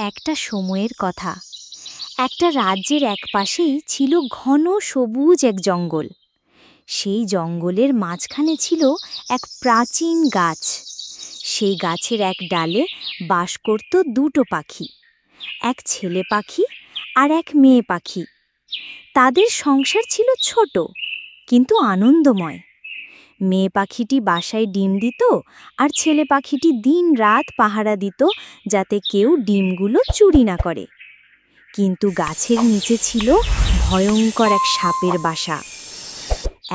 একটা সময়ের কথা। একটা রাজ্যের একপাশেই ছিল ঘন সবুজ এক জঙ্গল। সেই জঙ্গলের মাঝখানে ছিল এক প্রাচীন গাছ। সেই গাছের এক ডালে বাস করত দুটো পাখি। এক ছেলে পাখি আর এক মেয়ে পাখি। তাদের সংসার ছিল ছোট, কিন্তু আনন্দময়। মেয়ে পাখিটি বাসায় ডিম দিত আর ছেলে পাখিটি দিন রাত পাহারা দিত যাতে কেউ ডিমগুলো চুরি না করে। কিন্তু গাছের নিচে ছিল ভয়ঙ্কর এক সাপের বাসা।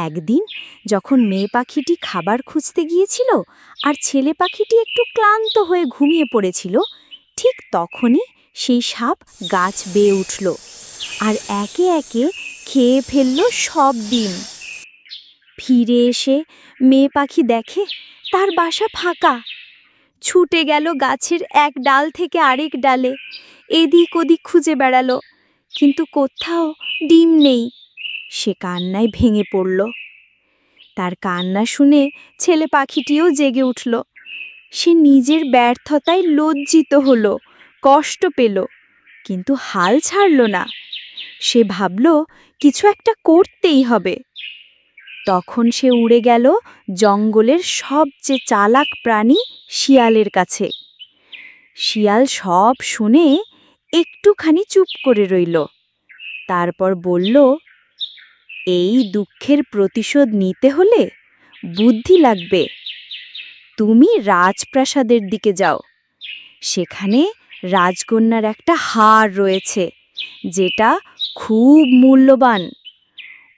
একদিন যখন মেয়ে পাখিটি খাবার খুঁজতে গিয়েছিল আর ছেলে পাখিটি একটু ক্লান্ত হয়ে ঘুমিয়ে পড়েছিল, ঠিক তখনই সেই সাপ গাছ বেয়ে উঠল আর একে একে খেয়ে ফেলল সব ডিম। ফিরে এসে মেয়ে পাখি দেখে তার বাসা ফাঁকা। ছুটে গেল গাছের এক ডাল থেকে আরেক ডালে। এদিক ওদিক খুঁজে বেড়ালো, কিন্তু কোথাও ডিম নেই। সে কান্নায় ভেঙে পড়ল। তার কান্না শুনে ছেলে পাখিটিও জেগে উঠল। সে নিজের ব্যর্থতায় লজ্জিত হলো, কষ্ট পেল, কিন্তু হাল ছাড়ল না। সে ভাবল, কিছু একটা করতেই হবে। তখন সে উড়ে গেল জঙ্গলের সবচেয়ে চালাক প্রাণী শিয়ালের কাছে। শিয়াল সব শুনে একটুখানি চুপ করে রইল। তারপর বলল, এই দুঃখের প্রতিশোধ নিতে হলে বুদ্ধি লাগবে। তুমি রাজপ্রাসাদের দিকে যাও। সেখানে রাজকন্যার একটা হার রয়েছে, যেটা খুব মূল্যবান।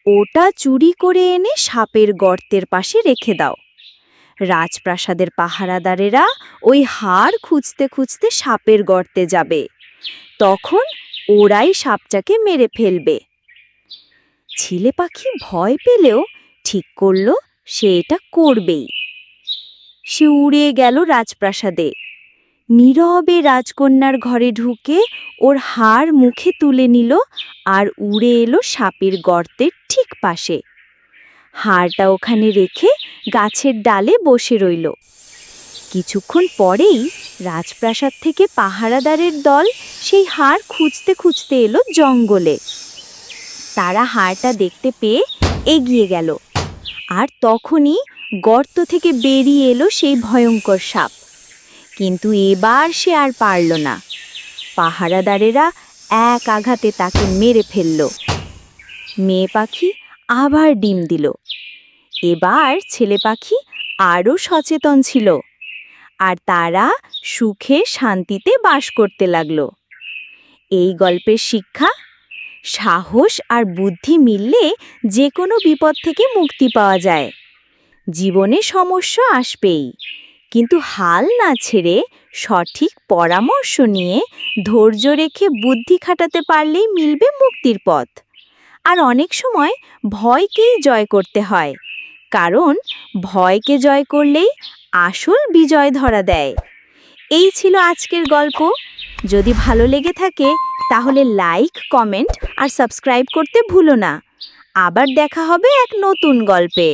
ওটা চুরি করে এনে সাপের গর্তের পাশে রেখে দাও। রাজপ্রাসাদের পাহারাদারেরা ওই হাড় খুঁজতে খুঁজতে সাপের গর্তে যাবে। তখন ওরাই সাপটাকে মেরে ফেলবে। ছিলে পাখি ভয় পেলেও ঠিক করল সে এটা করবেই। সে উড়ে গেল রাজপ্রাসাদে। নীরবে রাজকন্যার ঘরে ঢুকে ওর হাড় মুখে তুলে নিল আর উড়ে এলো সাপের গর্তের ঠিক পাশে। হাড়টা ওখানে রেখে গাছের ডালে বসে রইল। কিছুক্ষণ পরেই রাজপ্রাসাদ থেকে পাহারাদারের দল সেই হাড় খুঁজতে খুঁজতে এলো জঙ্গলে। তারা হাড়টা দেখতে পেয়ে এগিয়ে গেল। আর তখনই গর্ত থেকে বেরিয়ে এলো সেই ভয়ঙ্কর সাপ। কিন্তু এবার সে আর পারল না। পাহারাদারেরা এক আঘাতে তাকে মেরে ফেলল। মেয়ে পাখি আবার ডিম দিল। এবার ছেলে পাখি আরও সচেতন ছিল আর তারা সুখে শান্তিতে বাস করতে লাগল। এই গল্পের শিক্ষা, সাহস আর বুদ্ধি মিললে যে কোনো বিপদ থেকে মুক্তি পাওয়া যায়। জীবনে সমস্যা আসবেই। কিন্তু হাল না ছেড়ে সঠিক পরামর্শ নিয়ে ধৈর্য রেখে বুদ্ধি খাটাতে পারলেই মিলবে মুক্তির পথ। আর অনেক সময় ভয়কেই জয় করতে হয়, কারণ ভয়কে জয় করলেই আসল বিজয় ধরা দেয়। এই ছিল আজকের গল্প। যদি ভালো লেগে থাকে, তাহলে লাইক, কমেন্ট আর সাবস্ক্রাইব করতে ভুলো না। আবার দেখা হবে এক নতুন গল্পে।